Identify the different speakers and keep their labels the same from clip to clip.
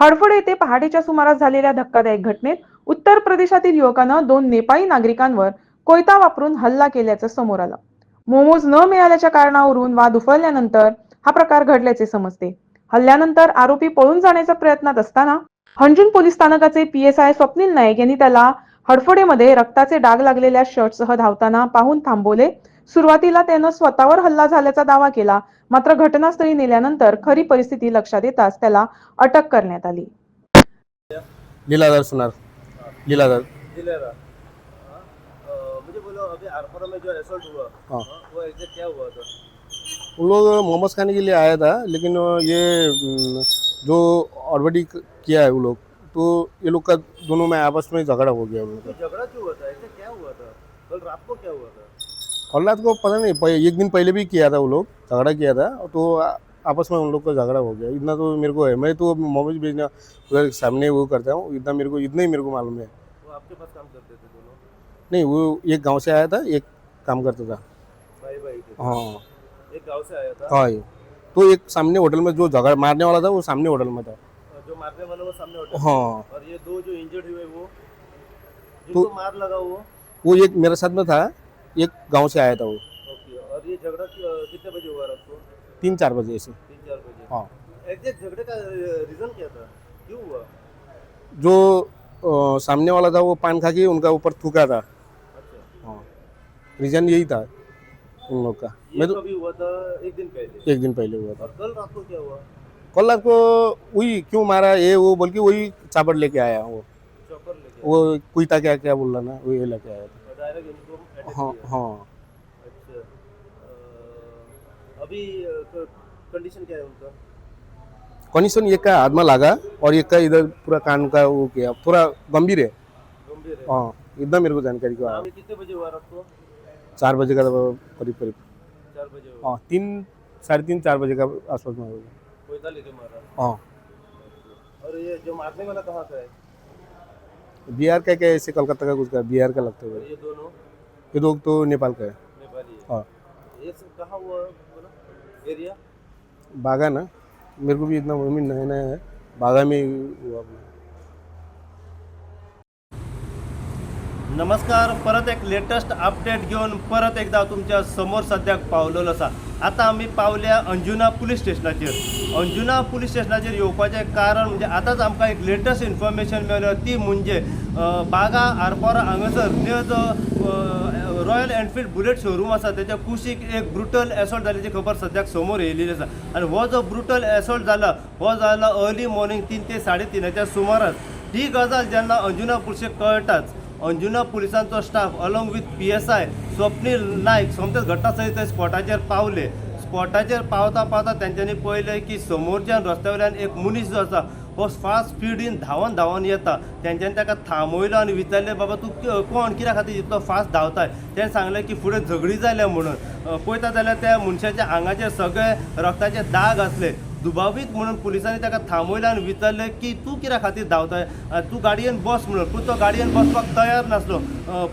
Speaker 1: हडफड येथे पहाटेच्या सुमारास झालेल्या धक्कादायक घटनेत उत्तर प्रदेशातील युवकानं दोन नेपाळी नागरिकांवर कोयता वापरून हल्ला केल्याचं समोर आलं. मोमोज न मिळाल्याच्या कारणावरून वाद उफळल्यानंतर हा प्रकार घडल्याचे समजते. हल्ल्यानंतर आरोपी पळून जाण्याच्या प्रयत्नात असताना हंजून पोलीस स्थानकाचे P S I Swapnil Naik यांनी त्याला हडफडेमध्ये रक्ताचे डाग लागलेल्या शर्टसह धावताना पाहून थांबवले सुरुवातीला त्यानं स्वतःवर हल्ला झाल्याचा दावा केला. मात्र घटनास्थळी नेल्यानंतर खरी परिस्थिती लक्षात येताच त्याला अटक करण्यात आली.
Speaker 2: लीलाधर सुनार. लीलाधर.
Speaker 3: दिलेरा हाँ, अ, मुझे बोलो अभी आरपारा में जो असॉल्ट हुआ
Speaker 2: हाँ।
Speaker 3: हाँ, वो एग्जैक्ट क्या हुआ था
Speaker 2: उन लोग मोमोज खाने के लिए आया था लेकिन ये अम, जो ऑलरेडी किया है वो लोग तो ये लोग का दोनों में आपस में झगड़ा हो गया। उन लोग
Speaker 3: झगड़ा क्यों हुआ था ऐसे क्या हुआ था? कल रात को क्या हुआ था?
Speaker 2: और रात को पता नहीं एक दिन पहले भी किया था वो लोग झगड़ा किया था तो आपस में उन लोग का झगड़ा हो गया। इतना तो मेरे को है मैं तो मोमोज बेचना उधर सामने वो करता हूँ इतना मेरे को इतना ही मेरे को मालूम है।
Speaker 3: वो आपके पास काम करते थे दोनों?
Speaker 2: नहीं वो एक गाँव से आया था एक काम करता था।
Speaker 3: भाई भाई
Speaker 2: हाँ।
Speaker 3: एक गाँव से आया था?
Speaker 2: हाँ तो एक सामने होटल में जो झगड़ा मारने वाला था वो सामने होटल में था।
Speaker 3: जो मारने वाला वो सामने होटल
Speaker 2: हाँ।
Speaker 3: और ये दो जो इंजर्ड हुए वो जिनको मार लगा वो?
Speaker 2: वो एक मेरे साथ में था एक गाँव से आया था वो।
Speaker 3: ओके और ये झगड़ा कितने बजे हुआ रात को?
Speaker 2: तीन चार बजे से
Speaker 3: तीन चार बजे।
Speaker 2: हाँ।
Speaker 3: एग्जैक्ट झगड़े का रीजन क्या था? क्यों हुआ?
Speaker 2: जो अ, सामने वाला था वो पान खा के उनका ऊपर थूका था।
Speaker 3: अच्छा।
Speaker 2: हाँ। रीजन यही था उन लोग का। मैं तो
Speaker 3: कभी हुआ था एक दिन पहले?
Speaker 2: एक दिन पहले हुआ था।
Speaker 3: और कल रात को क्या हुआ?
Speaker 2: कल रात को वही क्यों मारा ये वो बोल के वही चापड़ लेके आया वो।
Speaker 3: चॉपर लेके
Speaker 2: वो कुईता क्या क्या बोल रहा ना वो ये लेके आया था।
Speaker 3: डायरेक्ट
Speaker 2: हाँ हाँ।
Speaker 3: अच्छा अभी कंडीशन क्या है उनका?
Speaker 2: कंडीशन एक का हाथ में लगा और एक का इधर पूरा कान का वो किया थोड़ा गंभीर है।
Speaker 3: गंभीर है।
Speaker 2: हाँ इतना मेरे को जानकारी को
Speaker 3: कितने बजे हुआ रात को?
Speaker 2: चार बजे का करीब करीब।
Speaker 3: चार बजे
Speaker 2: हाँ तीन साढ़े तीन चार बजे का आसपास में होगा।
Speaker 3: लेके मारा।
Speaker 2: हाँ।
Speaker 3: और ये जो मारने वाला कहाँ का है?
Speaker 2: बिहार का क्या ऐसे कलकत्ता का कुछ का बिहार का लगता है।
Speaker 3: ये दोनों?
Speaker 2: ये लोग तो नेपाल का है
Speaker 3: नेपाली है.
Speaker 2: हाँ
Speaker 3: ये सब कहाँ हुआ बोला एरिया
Speaker 2: बागा ना. मेरे को भी इतना मालूम नया नया है बागा में हुआ
Speaker 3: नमस्कार. परत एक लेटेस्ट अपडेट घेऊन परत एकदा तुमच्यासमोर सध्या पावलेलो आसा आता आम्ही पावल्या अंजुना पुलीस स्टेशनाचेर अंजुना पुलीस स्टेशनाचेर येवपाचें कारण म्हणजे आतांच आमकां एक लेटेस्ट इन्फॉर्मेशन मेळ्ळ्यो ती म्हणजे बागा आरपोरा हांगासर नियर जो रॉयल एनफिल्ड बुलेट शोरूम आसा. तेच्या कुशीक एक ब्रुटल एसॉल्ट जाल्याची खबर सद्याक समोर येयलेली आसा. आनी हो जो ब्रुटल एसॉल्ट जाला हो जाला अर्ली मॉर्निंग तीन ते साडे तिनाच्या सुमाराक ही गजाल जेन्ना अंजुना पुलिशेक कळटाच Anjuna पुलिसांचो staff along with P S I Swapnil Naik सोमतेच घटनास्थळी थंय स्पॉटाचेर पावले. स्पॉटाचेर पावता पावता तेंच्यांनी पळयलें की समोरच्यान रस्त्या वयल्यान एक मनीस जो आसा हो फास्ट स्पिडीन धांवन धांवन येता. तेंच्यांनी ताका थांबयलो आनी विचारलें बाबा तूं कोण? कित्या खातीर इतलो फास्ट धांवताय? तेणें सांगलें की फुडें झगडी जाल्या म्हणून. पळयता जाल्यार त्या मनशाच्या आंगाचेर सगळे रक्ताचे दाग आसले. दुबावीत म्हणून पुलिसांनी ताका थांबयलें आनी विचारलें की तूं कित्या खातीर धांवताय? अ, तूं गाडयेन बस म्हणून पूण तो गाडयेन बसपाक तयार नासलो.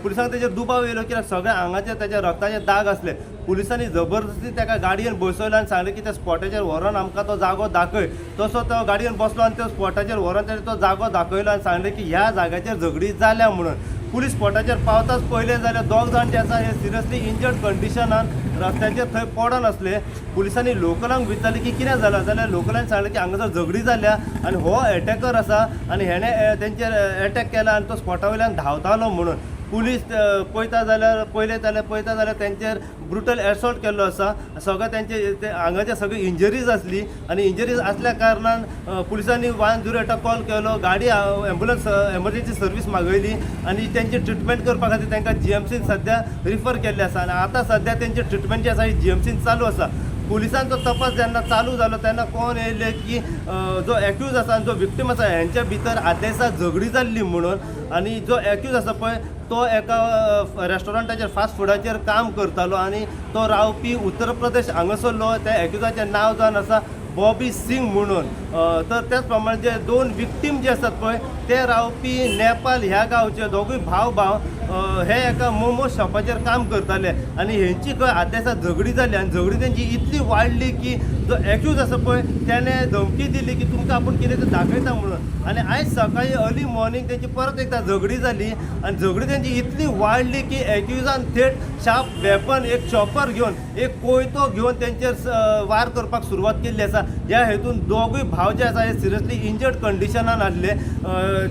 Speaker 3: पुलिसांक तेजेर दुबाव येयलो कित्याक सगळ्या आंगाचेर तेच्या रक्ताचे दाग आसले. पुलिसांनी जबरदस्ती ताका गाडयेन बसयलो आनी सांगलें की त्या स्पॉटाचेर व्हरोन आमकां तो जागो दाखय. तसो तो गाडयेन बसलो आनी त्या स्पॉटाचेर व्हरोन ताणें तो जागो दाखयलो आनी सांगलें की ह्या जाग्याचेर झगडी जाल्या म्हणून. पुलीस स्पॉटाचेर पावताच पयलें जाल्यार दोग जाण जे आसा हे सिरियसली इंजर्ड कंडिशनान रस्त्याचेर थंय पडोन आसले. पुलिसांनी लोकलांक विचारलें की कितें जालां? जाल्यार लोकलांनी सांगलें की हांगासर झगडी जाल्या आनी हो एटॅकर आसा आनी हेणें तेंचेर एटॅक केला आनी तो स्पॉटा वयल्यान धांवतालो म्हणून. पुलीस पळयता जाल्यार पयले जाल्यार पळयता जाल्यार तेंचेर ब्रुटल एसॉल्ट केल्लो आसा सगळे तेंचे ते हांगाचे सगळे इंजरीज आसली आनी इंजरीज आसल्या कारणान पुलिसांनी वन झिरो एटाक कॉल. केलो गाडी एम्बुलन्स एमर्जन्सी सर्वीस मागयली आनी तेंची ट्रिटमेंट करपा खातीर तांकां जी एम सीन सद्या रिफर केल्ले आसा आनी आतां सद्या तेंची ट्रिटमेंट जी आसा ही जी एम सीन चालू आसा पुलिसांचो तपास जेन्ना चालू जालो तेन्ना कोण येयले की जो एक्यूज आसा आनी जो विक्टीम आसा हेंच्या भितर आदेसा झगडी जाल्ली म्हणून. आनी जो एक्यूज आसा पळय तो एका रेस्टॉरंटाचेर फास्ट फुडाचेर काम करतालो आनी तो रावपी उत्तर प्रदेश हांगासरलो. त्या एक्युजाचें नांव जावन आसा बॉबी सिंग म्हणून. तर त्याच प्रमाणे जे दोन विक्टीम जे आसात पळय ते रावपी नेपाल ह्या गांवचे दोगूय भाव भाव हे एका मोमो शॉपाचेर काम करताले आनी हेंची खंय आद्यासा झगडी जाली आनी झगडी तेंची इतली वाडली की जो एक्यूज आसा पळय त्याने धमकी दिली की तुमकां आपूण कितें तें दाखयता म्हणून. आनी आयज सकाळी अर्ली मॉर्निंग तेंची परत एकदा झगडी जाली आनी झगडी तेंची इतली वाडली की एक्युजान थेट शार्प वेपन एक चॉपर घेवन एक कोयतो घेवन तेंचेर वार करपाक सुरवात केल्ली आसा. ह्या हेतून दोगूय भाव जे आसा हे सिरियसली इंजर्ड कंडिशनान आसले.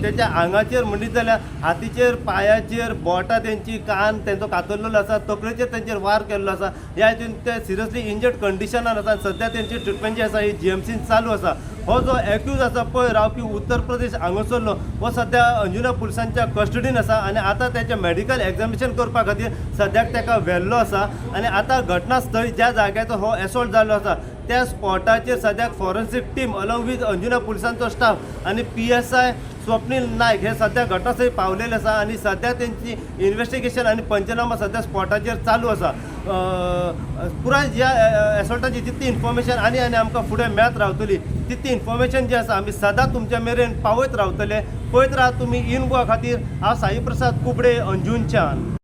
Speaker 3: तेच्या आंगाचेर म्हणीत जाल्यार हातीचेर पांयाचेर बोटां तेंची कान तेंचो कातरलेलो आसा तकलेचेर तेंचेर वार केल्लो आसा ह्या हितून ते सिरियसली इंजर्ड कंडिशनान आसा आनी सद्या तेंची ट्रिटमेंट जी आसा ही जी एम सीन चालू आसा हो जो एक्यूज आसा पळय रावपी उत्तर प्रदेश हांगासरलो हो सद्या अंजुना पुलिसांच्या कस्टडीन आसा आनी आतां तेचें मेडिकल एक्झामिनेशन करपा खातीर सद्याक ताका व्हेल्लो आसा आनी आतां घटनास्थळी ज्या जाग्याचो हो एसॉल्ट जाल्लो आसा त्या स्पॉटाचेर सद्याक forensic team along with Anjuna पुलिसांचो staff आनी P S I Swapnil Naik हे सद्या घटनास्थळी पावलेले आसा आनी सद्या तेंची इन्व्हेस्टिगेशन आनी पंचनामा सद्या स्पॉटाचेर चालू आसा पुराय ज्या एसॉल्टाची जितली इन्फॉर्मेशन आनी आनी आमकां फुडें मेळत रावतली तितली इन्फॉर्मेशन जी आसा आमी सदांच तुमच्या मेरेन पावयत रावतले. पळयत राहा तुमी इन गोवा खातीर. हांव साई प्रसाद कुबडे अंजुनच्यान